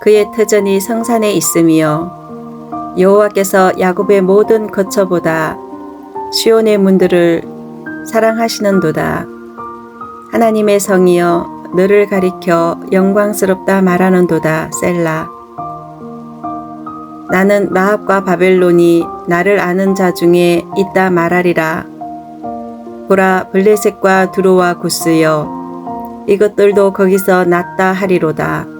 그의 터전이 성산에 있으며 여호와께서 야곱의 모든 거처보다 시온의 문들을 사랑하시는도다. 하나님의 성이여 너를 가리켜 영광스럽다 말하는도다 셀라. 나는 라합과 바벨론이 나를 아는 자 중에 있다 말하리라. 보라 블레셋과 두로와 구스여 이것들도 거기서 났다 하리로다.